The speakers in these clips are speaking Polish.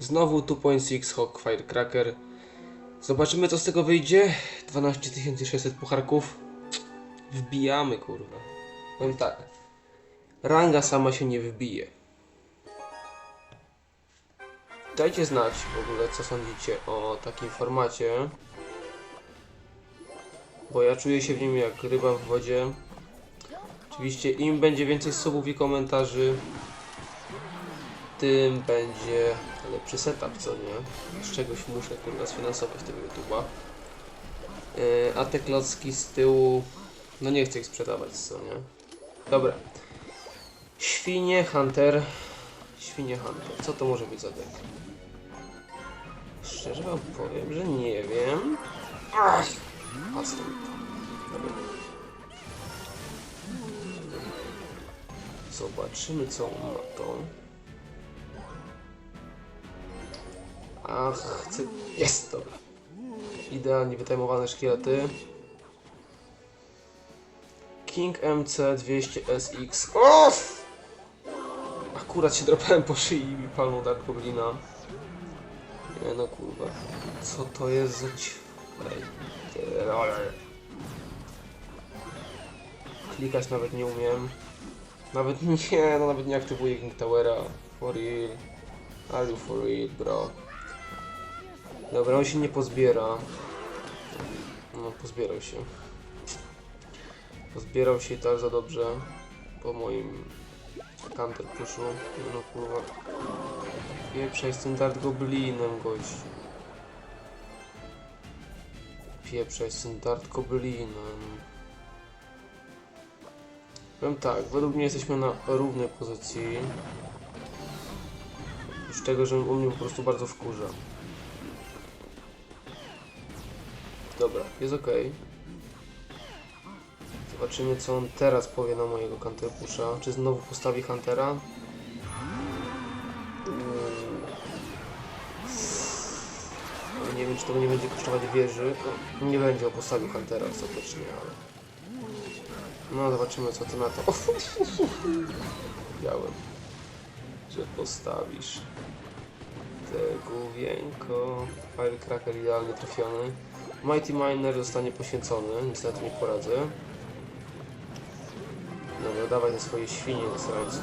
Znowu 2.6 Hawk Firecracker. Zobaczymy co z tego wyjdzie. 12600 pucharków. Wbijamy kurwa. Powiem tak. Ranga sama się nie wybije. Dajcie znać w ogóle co sądzicie o takim formacie. Bo ja czuję się w nim jak ryba w wodzie. Oczywiście im będzie więcej subów i komentarzy, tym będzie lepszy setup, co nie? Z czegoś muszę kurwa sfinansować tego YouTube'a. Yy, a te klocki z tyłu, no nie chcę ich sprzedawać, co nie? Dobra. Świnie Hunter. Świnie Hunter. Co to może być za deck? Szczerze wam powiem, że nie wiem. Ach! Zobaczymy co on ma to. Ach. Jest, dobra. Idealnie wytajmowane szkielety. King MC200SX. Off! Akurat się drapałem po szyi i palnął Dark Goblina. Nie no kurwa. Co to jest za. Klikać nawet nie umiem. Nawet nie, no nawet nie aktywuję King Towera. For real. Are you for real, bro? Dobra, on się nie pozbiera. No, pozbierał się. Pozbierał się i tak za dobrze. Po moim counter pushu. No kurwa. Pieprzaj z tym Dart Goblinem, gość. Pieprzaj z tym Dart Goblinem. Powiem tak, według mnie jesteśmy na równej pozycji. Z tego, że u mnie po prostu bardzo wkurza. Dobra, jest ok. Zobaczymy co on teraz powie na mojego Counterpusha. Czy znowu postawi Huntera? Nie wiem czy to nie będzie kosztować wieży. Nie będzie on postawił Huntera ostatecznie, ale... No zobaczymy co ty na to. Wiedziałem, że postawisz. Te główienko. Firecracker idealnie trafiony. Mighty Miner zostanie poświęcony, niestety nie poradzę. Dobra, dawaj te swoje świnie do srańcu.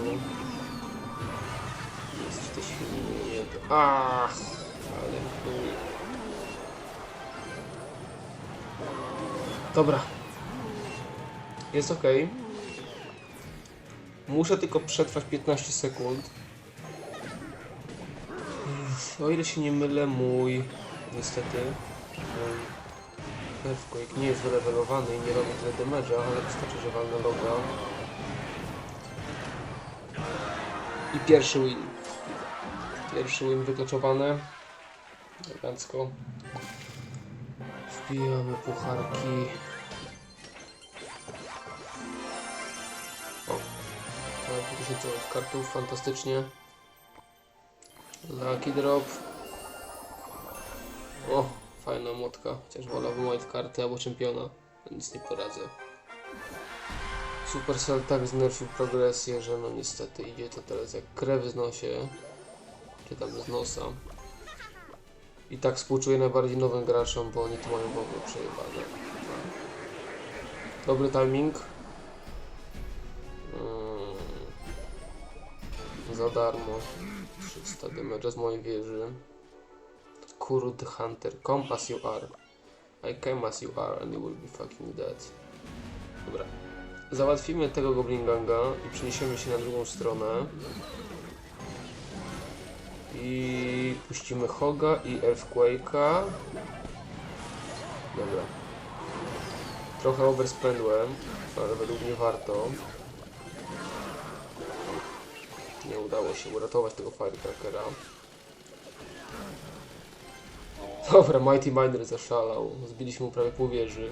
Jest te świnie, nie to... Ach, ale chuj. Dobra. Jest ok. Muszę tylko przetrwać 15 sekund. O ile się nie mylę, mój... Niestety... Mój Earthquake nie jest wylewelowany i nie robi tyle damage'a, ale wystarczy, że walnę loga. I pierwszy win. Pierwszy win wykluczowany. Elegancko. Wbijamy pucharki. O, mamy 2000 kartów, fantastycznie. Lucky drop. O, fajna młotka. Chociaż wolałbym white karty albo czempiona. To nic nie poradzę. Supercell tak znerfił progresję, że no niestety idzie to teraz jak krew z nosie. Czy tam z nosa. I tak współczuję najbardziej nowym graczom, bo oni tu mają w ogóle przejebane. Dobry timing. Mm. Za darmo. 300 damage z mojej wieży. Kurud Hunter. Come as you are. I came as you are and you will be fucking dead. Dobra. Załatwimy tego Goblin Ganga i przeniesiemy się na drugą stronę. I puścimy Hoga i Earthquake'a. Dobra. Trochę overspendłem, ale według mnie warto. Nie udało się uratować tego Firecrackera. Dobra, Mighty Miner zaszalał. Zbiliśmy mu prawie pół wieży.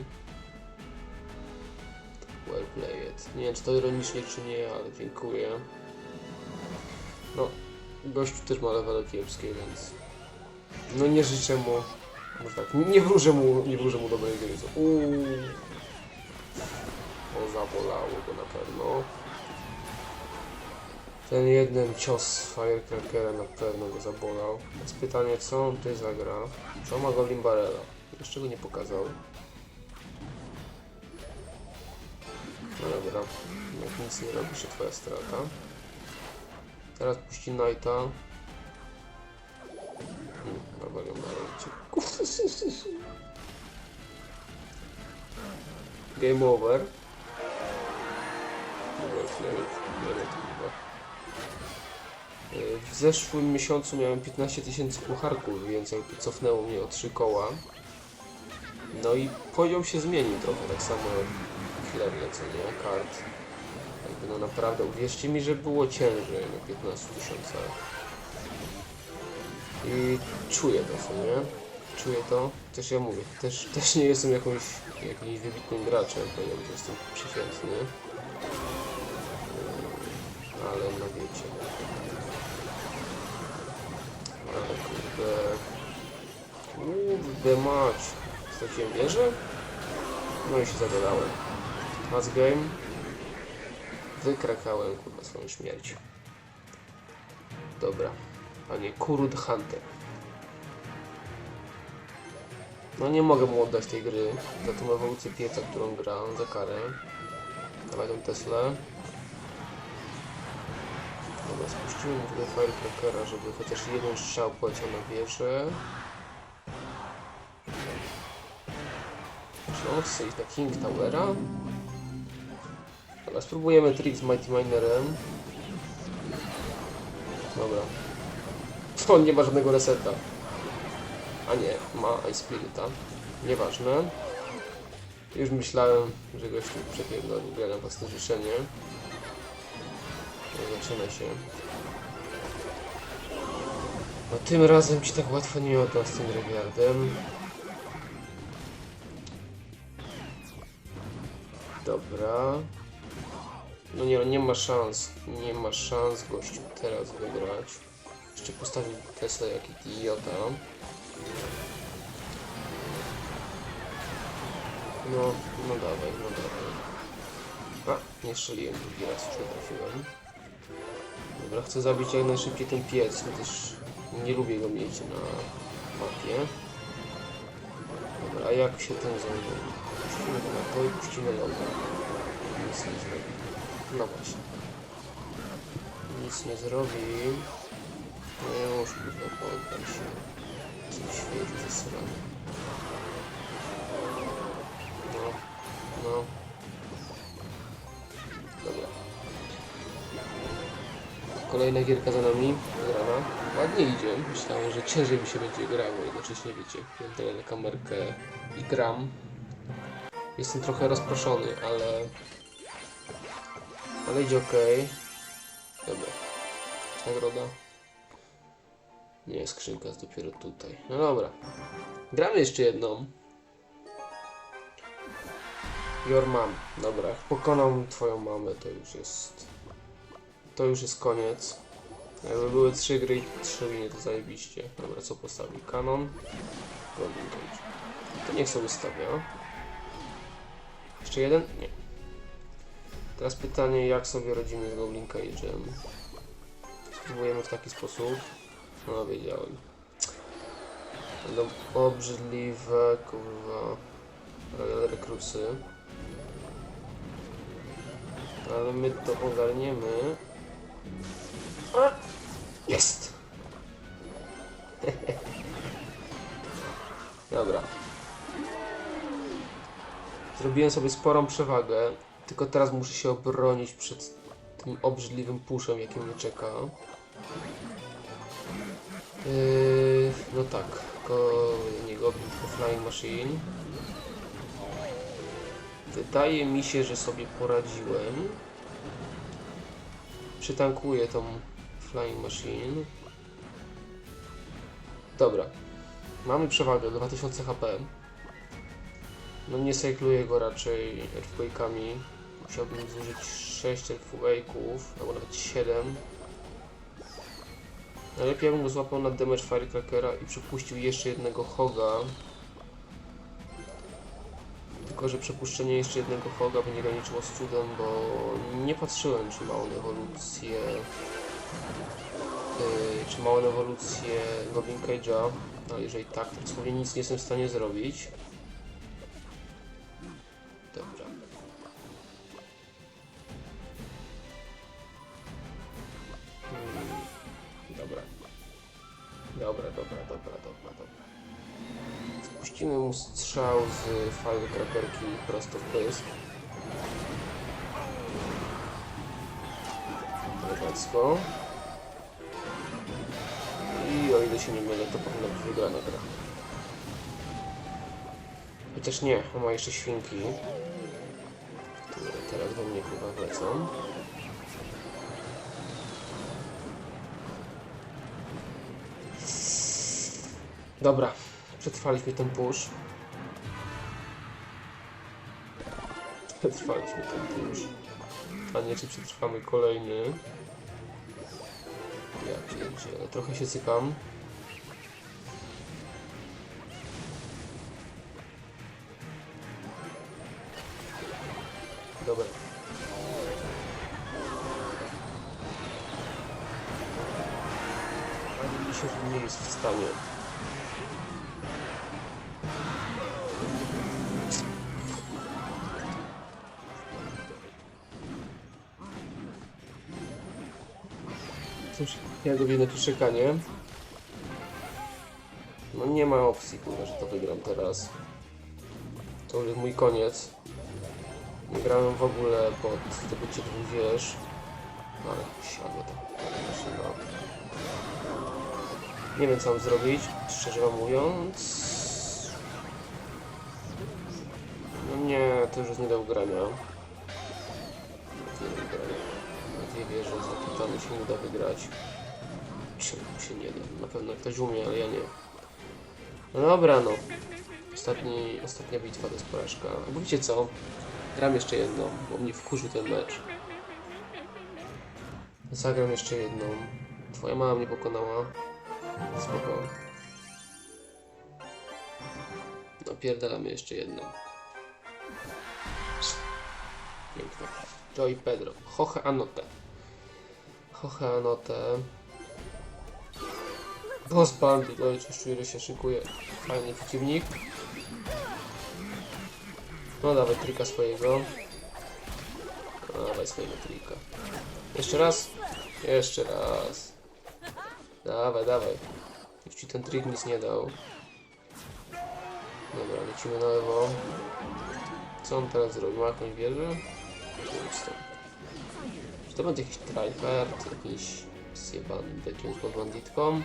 Well played. Nie wiem, czy to ironicznie, czy nie, ale dziękuję. No, gościu też ma level kiepskie, więc... No nie życzę mu... Może tak, nie wróżę mu, nie wróżę mu dobrej gry. Uuu. O, zabolało go na pewno. Ten jeden cios Firecrackera na pewno go zabolał. Jest pytanie, co on tutaj zagra? Co ma Goblin Barrela? Jeszcze go nie pokazał. No dobra, jak nic nie robisz, to twoja strata. Teraz puści Knighta. Hmm, na ręcie. Game over. Dobra, już nie wiem, W zeszłym miesiącu miałem 15 tysięcy pucharków, więc jakby cofnęło mnie o 3 koła. No i poziom się zmienił trochę, tak samo jak chwilę co nie? Kart. Jakby no naprawdę, uwierzcie mi, że było ciężej na 15 tysiącach. I czuję to, co nie? Czuję to. Też ja mówię, też, też nie jestem jakąś, jakimś wybitnym graczem, powiedziałbym, że jestem przeciętny. Ale no wiecie. Kurde... Kurde mać. Straciłem wieżę? No i się zagadałem. Last game. Wykrakałem kurwa swoją śmierć. Dobra. Panie Kurud Hunter. No nie mogę mu oddać tej gry za tą ewolucję pieca, którą gra za karę. Dawaj tą Teslę. Dobra, spuścimy mu tutaj Firecrackera, żeby chociaż jeden strzał poleciał na wieżę. Czy on chce iść na King Towera? Dobra, spróbujemy trik z Mighty Minerem. Dobra. On nie ma żadnego reseta. A nie, ma Ice Spirita. Nieważne. Już myślałem, że gościu przepierdolił grę na własne życzenie. No, zaczyna się. No tym razem ci tak łatwo nie odda z tym Regiardem. Dobra. No nie, nie ma szans. Nie ma szans gościu teraz wygrać. Jeszcze postawił Tesla jak idiota. No, no dawaj, no dawaj. A, nie strzeliłem drugi raz, już nie trafiłem. Dobra, chcę zabić jak najszybciej ten piec, chociaż nie lubię go mieć na mapie. Dobra, a jak się ten zajmie? Puścimy go na to i puścimy loga. Nic nie zrobi. No właśnie. Nic nie zrobi. No już kurwa, poddam się. Coś świeci ze Kolejna gierka za nami, grana. Ładnie idzie. Myślałem, że ciężej mi się będzie grało. Jednocześnie wiecie, piętę na kamerkę i gram. Jestem trochę rozproszony, ale... Ale idzie ok. Dobra. Nagroda. Nie, skrzynka jest dopiero tutaj. No dobra. Gramy jeszcze jedną. Your mom. Dobra, pokonam twoją mamę, to już jest... To już jest koniec. Jakby były trzy gry i trzy winy, to zajebiście. Dobra, co postawi? Canon? Golden Cage. To niech sobie stawia. Jeszcze jeden? Nie. Teraz pytanie, jak sobie radzimy z Goblin Cage'em. Spróbujemy w taki sposób. No, wiedziałem. Będą obrzydliwe, kurwa, Royal Recruitsy. Ale my to ogarniemy. Jest! Dobra. Zrobiłem sobie sporą przewagę, tylko teraz muszę się obronić przed tym obrzydliwym puszem, jaki mnie czeka. Yy, no tak, ko, nie Goblin, tylko Flying Machine. Wydaje mi się, że sobie poradziłem. Przytankuję tą Flying Machine. Dobra. Mamy przewagę, 2000 HP. No nie sejkluję go raczej earthquake'ami. Musiałbym zużyć 6 earthquake'ów, albo nawet 7. Najlepiej bym go złapał na damage Firecrackera i przypuścił jeszcze jednego Hoga. Tylko że przepuszczenie jeszcze jednego foga by nie graniczyło z cudem, bo nie patrzyłem, czy ma on ewolucję. Yy, czy ma on ewolucję Goblin Cage'a. No, jeżeli tak, to dosłownie nic nie jestem w stanie zrobić. Dobra. Hmm, Dobra. Dobra, dobra, dobra, dobra, dobra. Spuścimy mu strzał z firecrackerki prosto w pysk. I o ile się nie mylę, to powinna być wygrana gra. Chociaż nie, on ma jeszcze świnki, które teraz do mnie chyba wlecą. Dobra, przetrwaliśmy ten push. Przetrwaliśmy ten push. A nie, czy przetrwamy kolejny. Ja pierdzielę, trochę się cykam. Cóż, ja go widzę tu czekanie. No nie ma opcji, kurwa, że to wygram teraz. To już mój koniec. Nie grałem w ogóle pod zdobycie dwóch wież. No ale siadło to. Maszyna. Nie wiem co mam zrobić, szczerze mówiąc. No nie, to już jest nie do grania. Rakietami się nie da wygrać. Czemu się nie da? Na pewno ktoś umie, ale ja nie. No dobra, no. Ostatni, ostatnia bitwa to jest porażka. Bo wiecie co? Gram jeszcze jedną, bo mnie wkurzył ten mecz. Zagram jeszcze jedną. Twoja mama mnie pokonała. Spoko. No pierdalamy jeszcze jedną. Piękne. Joe i Pedro. Hoche Anote. Hoche Anote. Boss Bandit. Oj, coś czuję, że się szykuje. Fajny przeciwnik. No dawaj trika swojego. No, dawaj swojego trika. Jeszcze raz. Jeszcze raz. Dawaj, dawaj. Już ci ten trik nic nie dał. Dobra, lecimy na lewo. Co on teraz zrobi? Ma jakąś wieżę? Tam. Czy to będzie jakiś tryhard? Jakiś zjebany jakimś pod banditką?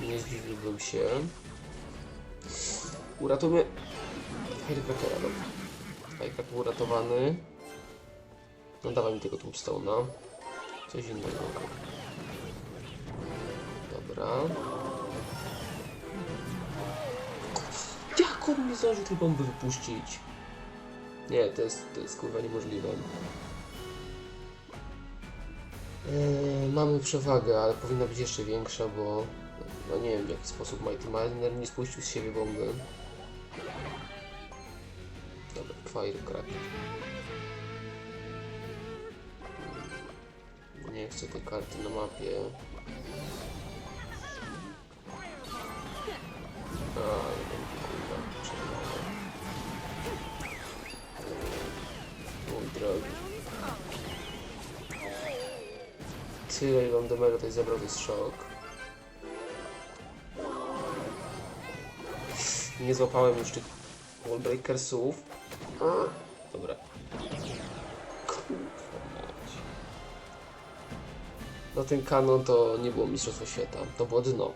Nie zdziwiłbym się. Uratujmy Firecrackera, dobra. Firecracker uratowany. No dawaj mi tego tombstone'a. Coś innego. Dobra. Jak on nie zdążył tej bomby wypuścić? Nie, to jest, to jest kurwa niemożliwe. Eee, mamy przewagę, ale powinna być jeszcze większa, bo no nie wiem w jaki sposób Mighty Miner nie spuścił z siebie bomby. Dobra, Firecracker. Nie chcę tej karty na mapie. A, Tyle on damage tutaj zebrał, to jest szok. Nie złapałem już tych wallbreakersów. Dobra. No ten kanon to nie było Mistrzostwo Świata. To było dno.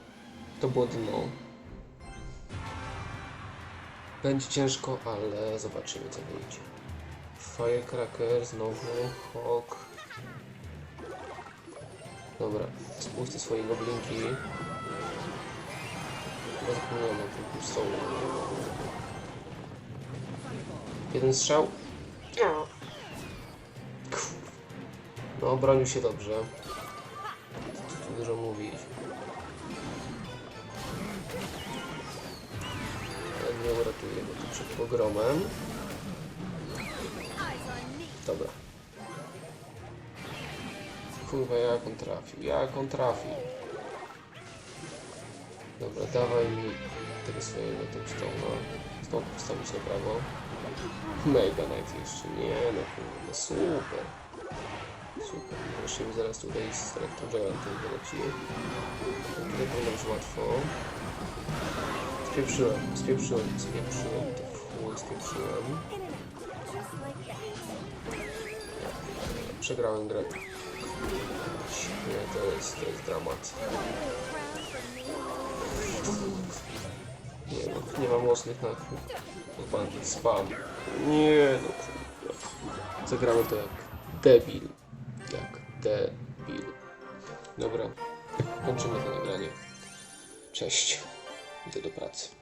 To było dno. Będzie ciężko, ale zobaczymy co wyjdzie. Firecracker, znowu Hawk. Dobra, spójrzcie swoje goblinki. Chyba zapomniałem o tym stolu. Jeden strzał. Kur- No, obronił się dobrze. Co tu dużo mówić. Ale mnie uratuje. przed pogromem. Dobra. Kurwa, jak on trafił? Jak on trafił? Dobra, dawaj mi tego swojego tombstone'a. Stąd postawić na prawo. Mega Knight jeszcze. Nie no kurwa, super. Super. Mi zaraz tutaj z Electro Giantem wyleci. Tutaj powinno być łatwo. Spieprzyłem, spieprzyłem, spieprzyłem. To chuj spieprzyłem. Przegrałem grę. Nie, to jest, to jest dramat. Nie no, nie ma mocnych na bandit spam. Nie no kurwa. Zagramy to jak debil. Jak debil. Dobra, kończymy to nagranie. Cześć. Idę do pracy.